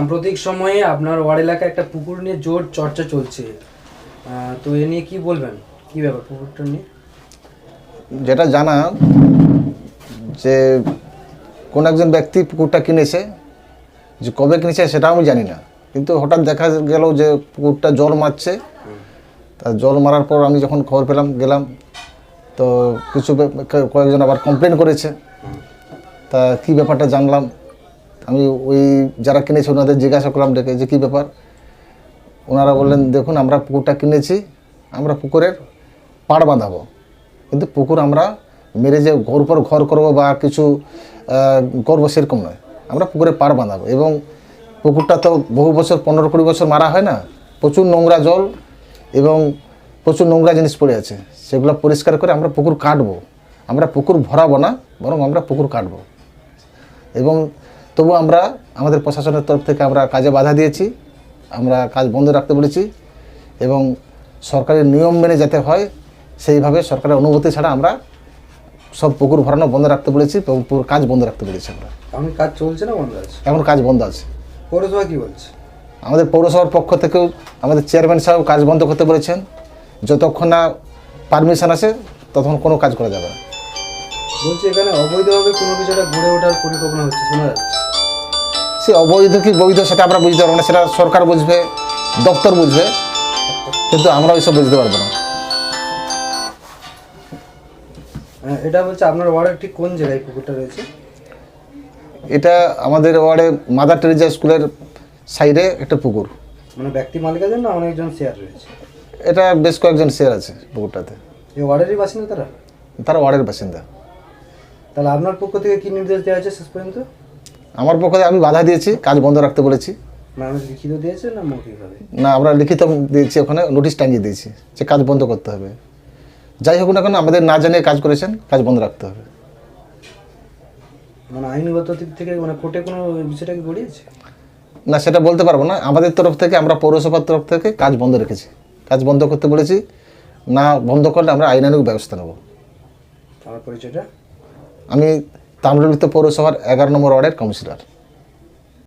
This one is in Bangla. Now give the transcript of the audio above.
সাম্প্রতিক সময়ে আপনার ওয়ার্ড এলাকায় একটা পুকুর নিয়ে জোর চর্চা চলছে। তো এ নিয়ে কি বলবেন? কি ব্যাপার পুকুরটা নিয়ে? যেটা জানা যে কোন একজন ব্যক্তি পুকুরটা কিনেছে, যে কবে কিনেছে সেটা আমি জানি না। কিন্তু হঠাৎ দেখা গেল যে পুকুরটা জল মারছে। তা জল মারার পর আমি যখন খবর পেলাম, গেলাম, তো কিছু কয়েকজন আবার কমপ্লেন করেছে। তা কি ব্যাপারটা জানলাম? আমি ওই যারা কিনেছে ওনাদের জিজ্ঞাসা করলাম ডেকে যে কী ব্যাপার? ওনারা বললেন, দেখুন, আমরা পুকুরটা কিনেছি, আমরা পুকুরের পাড় বাঁধাবো। কিন্তু পুকুর আমরা মেরে যে ঘর উপর ঘর করব বা কিছু করব সেরকম নয়। আমরা পুকুরে পাড় বাঁধাবো এবং পুকুরটা তো বহু বছর, পনেরো কুড়ি বছর মারা হয় না। প্রচুর নোংরা জল এবং প্রচুর নোংরা জিনিস পড়ে আছে। সেগুলো পরিষ্কার করে আমরা পুকুর কাটবো। আমরা পুকুর ভরাবো না, বরং আমরা পুকুর কাটবো। এবং তবু আমরা আমাদের প্রশাসনের তরফ থেকে আমরা কাজে বাধা দিয়েছি আমরা কাজ বন্ধ রাখতে বলেছি এবং সরকারের নিয়ম মেনে যেতে হয় সেইভাবে সরকারের অনুমতি ছাড়া আমরা সব পুকুর ভরানো বন্ধ রাখতে বলেছি এবং কাজ বন্ধ রাখতে বলেছি আমরা। এখন কাজ চলছে না বন্ধ আছে? এখন কাজ বন্ধ আছে। পৌরসভা কি বলছে? আমাদের পৌরসভার পক্ষ থেকেও আমাদের চেয়ারম্যান সাহেব কাজ বন্ধ করতে বলেছেন যতক্ষণ না পারমিশন আছে ততক্ষণ কোনো কাজ করা যাবে না। বলছি এখানে অবৈধভাবে কোনো কিছু একটা গড়ে ওঠার পরিকল্পনা হচ্ছে শোনা যাচ্ছে। সে অবৈধ কি বৈধ সেটা আমরা বুঝতে পারব না সেটা সরকার বুঝবে দপ্তর বুঝবে কিন্তু আমরা ওইসব বুঝতে পারব না। আহ, এটা বলছে আপনার ওয়ার্ডের ঠিক কোন জায়গায় পুকুরটা রয়েছে? এটা আমাদের ওয়ার্ডে মাদার টেরিজা স্কুলের সাইডে একটা পুকুর। মানে ব্যক্তি মালিকাদের না অনেকজন শেয়ার রয়েছে? এটা বেশ কয়েকজন শেয়ার আছে পুকুরটাতে। এই ওয়ার্ডেরই বাসিন্দা তারা? তারা ওয়ার্ডের বাসিন্দা। তাহলে আপনার পক্ষ থেকে কি নির্দেশ দেওয়া আছে শেষ পর্যন্ত? আমার পক্ষে আমি বাধা দিয়েছি কাজ বন্ধ রাখতে বলেছি। দিয়েছে না আমরা লিখিত দিয়েছি ওখানে নোটিশ টাঙিয়ে দিয়েছি যে কাজ বন্ধ করতে হবে। যাই হোক না কেন আমাদের না জানিয়ে কাজ করেছেন কাজ বন্ধ রাখতে হবে। মানে আইনগত দিক থেকে মানে কোর্টে কোনো বিষয়টা গড়িয়েছে? না সেটা বলতে পারব না। আমাদের তরফ থেকে আমরা পৌরসভার তরফ থেকে কাজ বন্ধ রেখেছি। কাজ বন্ধ করতে বলেছি না বন্ধ করলে আমরা আইনানুগ ব্যবস্থা নেব। আমার পরিচয়টা আমি তাম্রলিপ্ত পৌরসভার এগারো নম্বর ওয়ার্ডের কাউন্সিলর